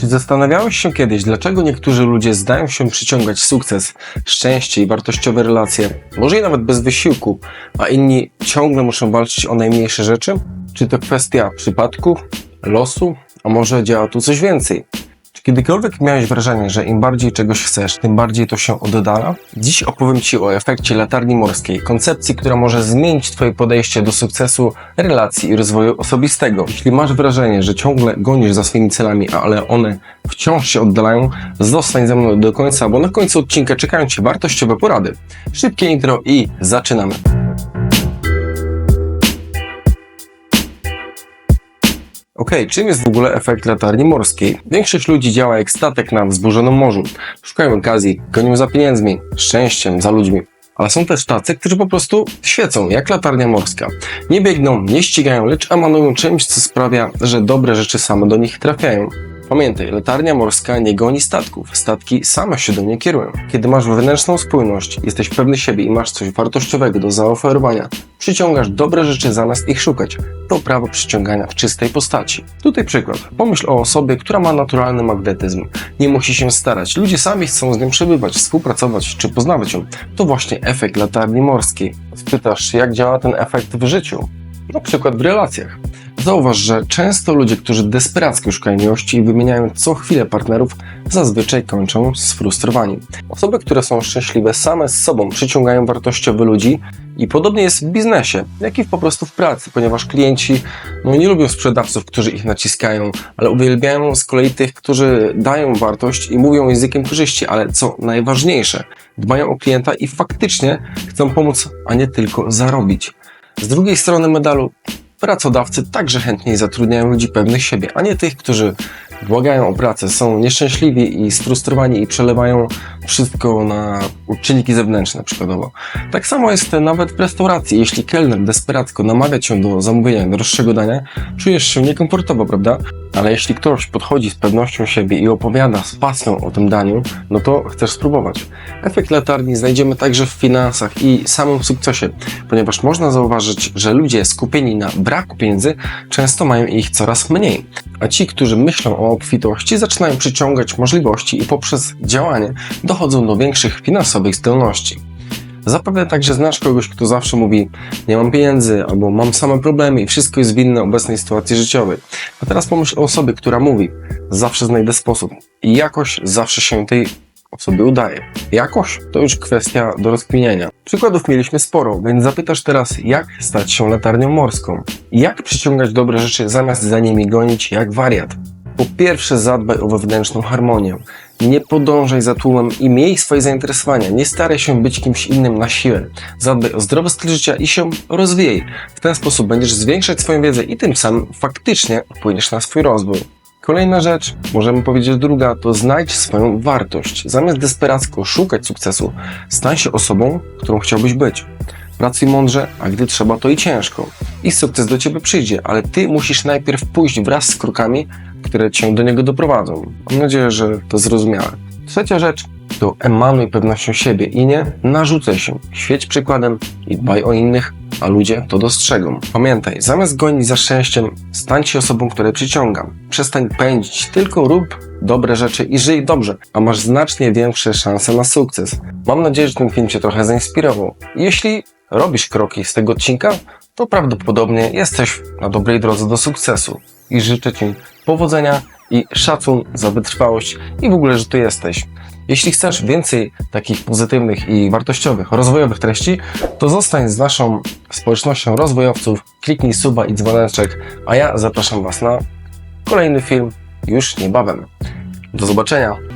Czy zastanawiałeś się kiedyś, dlaczego niektórzy ludzie zdają się przyciągać sukces, szczęście i wartościowe relacje, może i nawet bez wysiłku, a inni ciągle muszą walczyć o najmniejsze rzeczy? Czy to kwestia przypadku, losu, a może działa tu coś więcej? Kiedykolwiek miałeś wrażenie, że im bardziej czegoś chcesz, tym bardziej to się oddala? Dziś opowiem Ci o efekcie latarni morskiej, koncepcji, która może zmienić Twoje podejście do sukcesu, relacji i rozwoju osobistego. Jeśli masz wrażenie, że ciągle gonisz za swoimi celami, ale one wciąż się oddalają, zostań ze mną do końca, bo na końcu odcinka czekają Cię wartościowe porady. Szybkie intro i zaczynamy. Okej, czym jest w ogóle efekt latarni morskiej? Większość ludzi działa jak statek na wzburzonym morzu. Szukają okazji, gonią za pieniędzmi, szczęściem, za ludźmi. Ale są też tacy, którzy po prostu świecą, jak latarnia morska. Nie biegną, nie ścigają, lecz emanują czymś, co sprawia, że dobre rzeczy same do nich trafiają. Pamiętaj, latarnia morska nie goni statków, statki same się do niej kierują. Kiedy masz wewnętrzną spójność, jesteś pewny siebie i masz coś wartościowego do zaoferowania, przyciągasz dobre rzeczy zamiast ich szukać. To prawo przyciągania w czystej postaci. Tutaj przykład. Pomyśl o osobie, która ma naturalny magnetyzm. Nie musi się starać. Ludzie sami chcą z nią przebywać, współpracować czy poznawać ją. To właśnie efekt latarni morskiej. Spytasz, jak działa ten efekt w życiu? Na przykład w relacjach. Zauważ, że często ludzie, którzy desperacko szukają miłości i wymieniają co chwilę partnerów, zazwyczaj kończą sfrustrowani. Osoby, które są szczęśliwe same z sobą, przyciągają wartościowych ludzi i podobnie jest w biznesie, jak i po prostu w pracy, ponieważ klienci no, nie lubią sprzedawców, którzy ich naciskają, ale uwielbiają z kolei tych, którzy dają wartość i mówią językiem korzyści, ale co najważniejsze, dbają o klienta i faktycznie chcą pomóc, a nie tylko zarobić. Z drugiej strony medalu Pracodawcy także chętniej zatrudniają ludzi pewnych siebie, a nie tych, którzy błagają o pracę, są nieszczęśliwi i sfrustrowani i przelewają wszystko na czynniki zewnętrzne przykładowo. Tak samo jest nawet w restauracji. Jeśli kelner desperacko namawia cię do zamówienia droższego dania, czujesz się niekomfortowo, prawda? Ale jeśli ktoś podchodzi z pewnością siebie i opowiada z pasją o tym daniu, no to chcesz spróbować. Efekt latarni znajdziemy także w finansach i samym sukcesie, ponieważ można zauważyć, że ludzie skupieni na braku pieniędzy często mają ich coraz mniej, a ci, którzy myślą o obfitości, zaczynają przyciągać możliwości i poprzez działanie dochodzą do większych finansowych zdolności. Zapewne także znasz kogoś, kto zawsze mówi nie mam pieniędzy albo mam same problemy i wszystko jest winne obecnej sytuacji życiowej. A teraz pomyśl o osobie, która mówi zawsze znajdę sposób i jakoś zawsze się tej osobie udaje. Jakoś to już kwestia do rozkminienia. Przykładów mieliśmy sporo, więc zapytasz teraz jak stać się latarnią morską? Jak przyciągać dobre rzeczy zamiast za nimi gonić jak wariat? Po pierwsze zadbaj o wewnętrzną harmonię. Nie podążaj za tłumem i miej swoje zainteresowania. Nie staraj się być kimś innym na siłę. Zadbaj o zdrowy styl życia i się rozwijaj. W ten sposób będziesz zwiększać swoją wiedzę i tym samym faktycznie wpłyniesz na swój rozwój. Kolejna rzecz, możemy powiedzieć druga, to znajdź swoją wartość. Zamiast desperacko szukać sukcesu, stań się osobą, którą chciałbyś być. Pracuj mądrze, a gdy trzeba, to i ciężko. I sukces do ciebie przyjdzie, ale ty musisz najpierw pójść wraz z krokami, które cię do niego doprowadzą. Mam nadzieję, że to zrozumiałe. Trzecia rzecz to emanuj pewnością siebie i nie narzucaj się. Świeć przykładem i dbaj o innych, a ludzie to dostrzegą. Pamiętaj, zamiast gonić za szczęściem, stań się osobą, która przyciąga. Przestań pędzić, tylko rób dobre rzeczy i żyj dobrze, a masz znacznie większe szanse na sukces. Mam nadzieję, że ten film Cię trochę zainspirował. Jeśli robisz kroki z tego odcinka, to prawdopodobnie jesteś na dobrej drodze do sukcesu. I życzę Ci powodzenia i szacun za wytrwałość i w ogóle, że tu jesteś. Jeśli chcesz więcej takich pozytywnych i wartościowych, rozwojowych treści, to zostań z naszą społecznością rozwojowców, kliknij suba i dzwoneczek, a ja zapraszam Was na kolejny film już niebawem. Do zobaczenia!